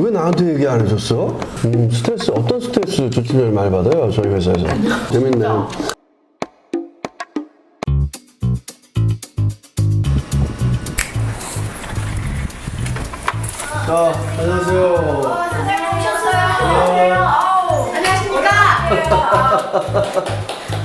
왜 나한테 얘기 안 해줬어? 음, 스트레스 어떤 스트레스 조치를 많이 받아요 저희 회사에서? 재밌네. 자 안녕하세요.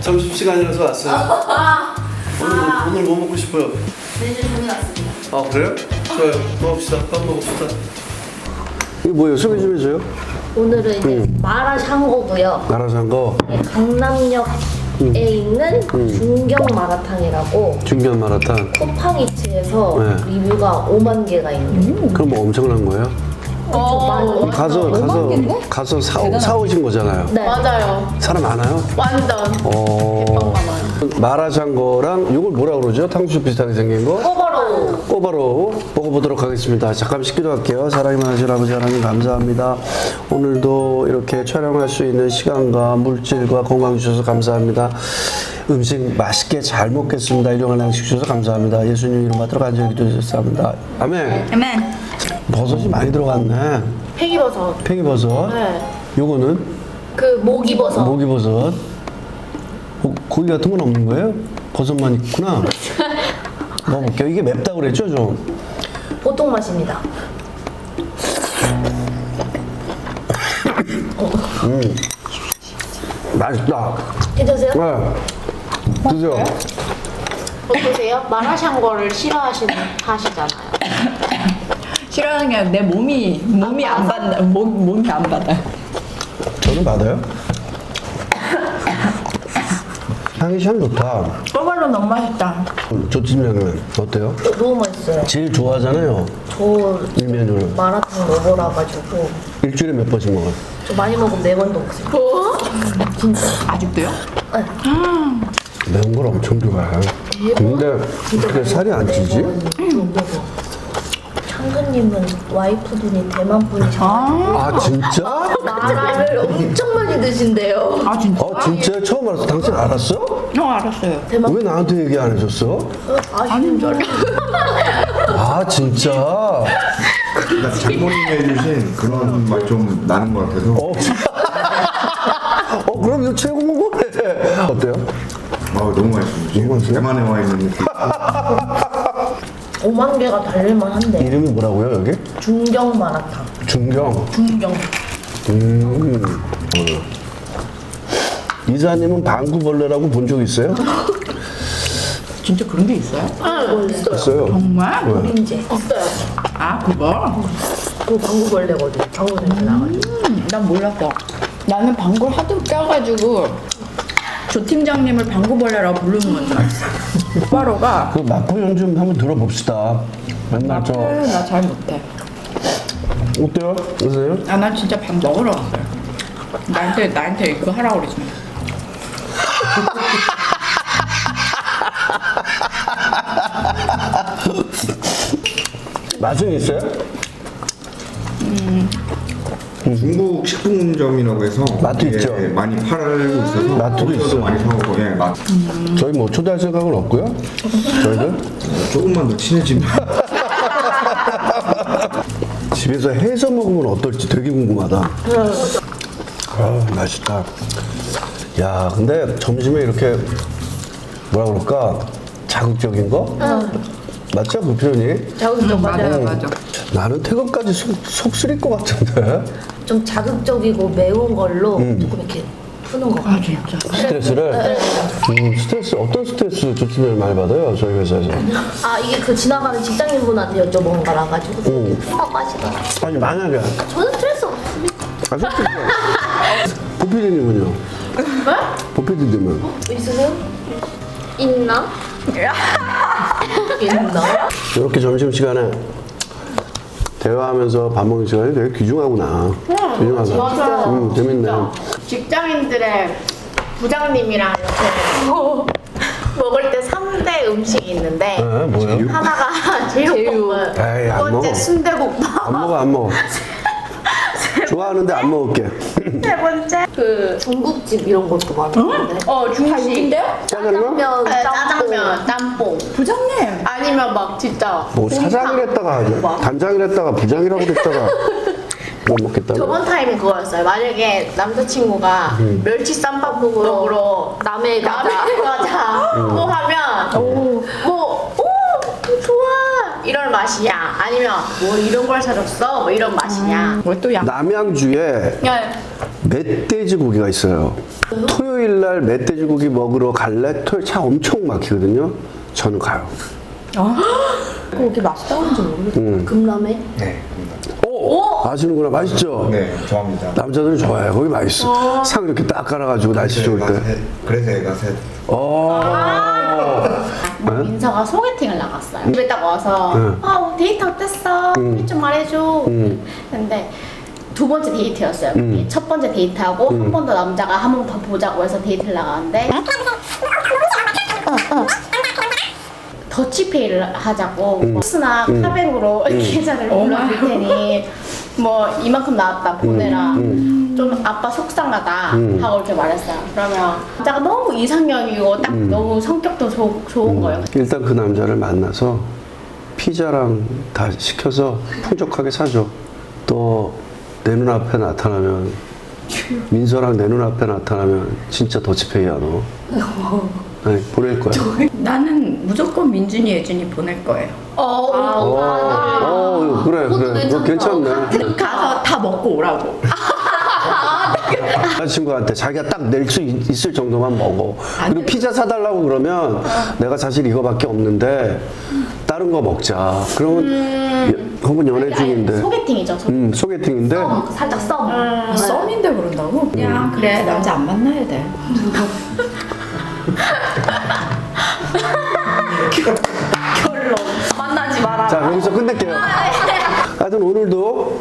점심시간이라서 왔어요. 오늘, 뭐- 오늘 뭐 먹고 싶어요? 메뉴 정해놨습니다. 아 그래요? 좋아요. 먹읍시다. 밥 먹읍시다 이게 뭐예요? 소개 좀 해줘요 오늘은 이제 마라샹궈고요. 알아서 한 거 네, 강남역에 있는 중경 마라탕이라고 중견 마라탕 쿠팡이츠에서 네. 리뷰가 5만 개가 있는 그럼 뭐 엄청난 거예요? 좀 많이 가서 가서 개인데? 가서 사, 사 오신 거잖아요 네. 맞아요. 사람 많아요? 완전. 어 마라샹궈랑 이걸 뭐라 그러죠? 탕수육 비슷하게 생긴 거? 꼬 바로 꼬바로 먹어보도록 하겠습니다. 잠깐씩 기도할게요. 사랑이 많으신 아버지 하나님 감사합니다. 오늘도 이렇게 촬영할 수 있는 시간과 물질과 건강 주셔서 감사합니다. 음식 맛있게 잘 먹겠습니다. 일용할 양식 주셔서 감사합니다. 예수님 이름 받들어 간절히 기도드렸습니다. 아멘. 아멘. 버섯이 많이 들어갔네. 팽이버섯. 팽이버섯. 네. 요거는 그 목이버섯 모기버섯. 고- 고기 같은 건 없는 거예요? 버섯만 있구나. 먹어볼게요. 이게 맵다고 그랬죠, 좀? 보통 맛입니다. 맛있다. 괜찮으세요? 네. 드세요. 어떠세요? 마라샹궈를 싫어하시는 하시잖아요. 싫어하는 게 내 몸이 몸이 안 받나 몸 몸이 안 받아. 저는 받아요. 향이 참 좋다. 꼬발로 너무 맛있다. 조찜면은 어때요? 너무 맛있어요. 제일 좋아하잖아요. 저이 메뉴를. 마라탕 먹으라 가지고 일주일에 몇 번씩 먹어요? 저 많이 먹으면 네 번도 먹어요. 진짜. 아직도요? 매운 걸 엄청 좋아해. 근데 어떻게 살이 안 찌지? 창근님은 와이프 분이 대만 분이셔. 아, 진짜? 마라를 엄청 많이 드신대요. 아 진짜? 어, 진짜? 처음 알았어. 당신 알았어? 어 알았어요. 대만 왜 나한테 얘기 안 해줬어? 아시는 줄 알았어요. 아, 진짜? 그러니까 장모님이 해주신 그런 맛 좀 나는 것 같아서 어, 어 그럼 이거 최고 먹어래. 어때요? 아, 너무 맛있습니다. 너무 맛있어요? 대만에 와 있는 느낌. 5만 개가 달릴만 한데. 이름이 뭐라고요, 여기? 중경 마라탕. 중경. 중경. 음. 이사님은 방구벌레라고 본 적 있어요? 진짜 그런 게 있어요? 응, 있어요. 있어요. 정말? 네. 인제 있어요. 아 그거? 그 방구벌레거든. 방구 냄새 나가지고. 음, 난 몰랐어. 나는 방구 하도 껴가지고 조 팀장님을 방구벌레라고 부르는 건줄 알았어. 꼬바로가 그 맛보연 좀 한번 들어봅시다. 맨날 저 나 잘 못해. 어때요? 어떠세요? 아나 진짜 밥 먹으러 왔어요. 나한테 나한테 이거 하라고 그러지 마. 맛은 있어요? 중국 식품점이라고 해서 맛도 이게 있죠. 많이 팔고 있어서 맛도 거기서도 있어요. 많이 사오고 예, 맛 저희 뭐 초대할 생각은 없고요. 저희들 조금만 더 친해지면 집에서 해서 먹으면 어떨지 되게 궁금하다. 아 맛있다. 야 근데 점심에 이렇게 뭐라 그럴까 자극적인 거? 맞죠 그 표현이? 자극적 맞아요. 맞아 맞아. 나는 태극까지 속, 속 쓰릴 것 같은데 좀 자극적이고 매운 걸로 음. 조금 이렇게 푸는 거 같아요. 진짜. 스트레스를 음, 스트레스 어떤 스트레스 조치를 많이 받아요 저희 회사에서 아 이게 그 지나가는 직장인분한테 여쭤본 거라 가지고 음. 푹 빠지더라. 아니 만약에 저는 스트레스 없습니다. 아 솔직히 보피디님은요? 보피디님은 있으세요? 있나? 있나? 이렇게 점심시간에 대화하면서 밥 먹는 시간이 되게 귀중하구나. 귀중하다. 맞아요. 음, 재밌네. 직장인들의 부장님이랑 이렇게 먹을 때 3대 음식이 있는데 네, 뭐예요? 하나가 제육볶음, 에이, 안두 번째 먹어. 순대국밥, 안 먹어 안 먹어. 좋아하는데 안 먹을게 세 번째 그 중국집 이런 것도 많은데. 어, 중식 인데요? 짜장면? 짜장면, 네, 짬뽕. 짜장면, 짬뽕 부장님. 아니면 막 진짜 뭐 사장이랬다가 단장이랬다가 부장이라고 그랬다가 못 먹겠다고? 저번 타임이 그거였어요. 만약에 남자친구가 음. 멸치 쌈밥 먹으러 남의 남의 과자. 과자 음. 뭐 하면 뭐 오 좋아 이런 맛이야 아니면 뭐 이런 걸 사줬어 뭐 이런 맛이냐 뭘또 양? 남양주에 야, 멧돼지 고기가 있어요. 토요일 날 멧돼지 고기 먹으러 갈래? 토요일 차 엄청 막히거든요. 저는 가요. 그렇게 맛있다는지 모르겠어. 금남에 네. 오! 아시는구나. 맛있죠? 네, 좋아합니다. 남자들은 좋아해요. 거기 맛있어. 상 이렇게 딱 깔아가지고 날씨 좋을 애가 때. 셋, 그래서 애가 셋. 어. 민서가 소개팅을 나갔어요 집에 딱 와서 응. 아뭐 데이트 어땠어 우리 좀 말해줘 근데 두 번째 데이트였어요. 첫 번째 데이트하고 한 번 더 남자가 한 번 더 보자고 해서 데이트를 나가는데 더치페이를 하자고 버스나 카뱅으로 계좌를 불러줄 테니 뭐 이만큼 나왔다 보내라. 좀 아빠 속상하다. 하고 이렇게 말했어요. 그러면 남자가 너무 이상형이고 딱 너무 성격도 좋, 좋은 거예요. 일단 그 남자를 만나서 피자랑 다 시켜서 풍족하게 사줘. 또 내 눈앞에 나타나면 민서랑 내 눈앞에 나타나면 진짜 더치페이야 너. 아니, 보낼 거야. 나는 무조건 민준이, 예준이 보낼 거예요. 어, 어, 그래 그래. 그거 괜찮네. 가서 다 먹고 오라고. 여자친구한테 자기가 딱 낼 수 있을 정도만 먹어. 그리고 피자 사달라고 그러면 내가 사실 이거밖에 없는데 다른 거 먹자. 그러면 혹은 연애 중인데, 소개팅이죠 소- 음 소개팅인데 살짝 썸. 아, 썸인데 그런다고? 그냥 그래 남자 안 만나야 돼. 만나지 마라. 자 여기서 끝낼게요. 하여튼 오늘도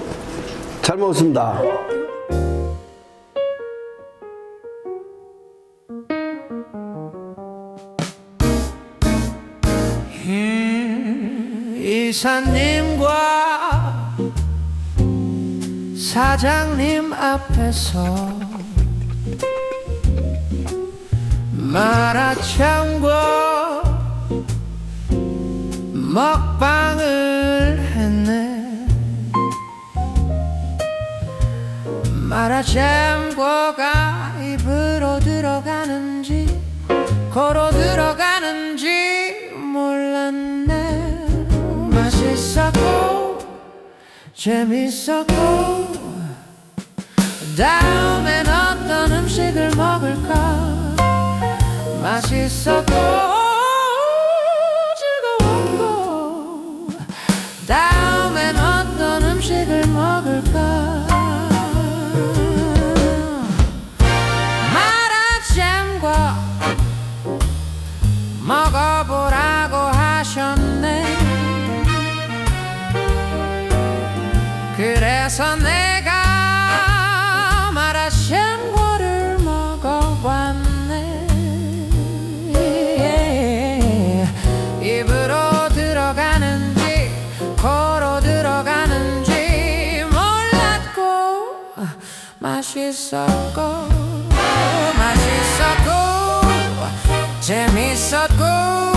잘 먹었습니다. 이사님과 사장님 앞에서 마라샹궈 먹방을 했네. 마라샹궈가 입으로 들어가는지 코로 들어 맛있었고 재밌었고 다음엔 어떤 음식을 먹을까? 맛있었고 즐거웠고 다음엔 어떤 음식을 먹을까? 마라샹궈 먹어보라 그래서 내가 마라샹궈를 먹어봤네. 입으로 들어가는지 코로 들어가는지 몰랐고 맛있었고 맛있었고 재밌었고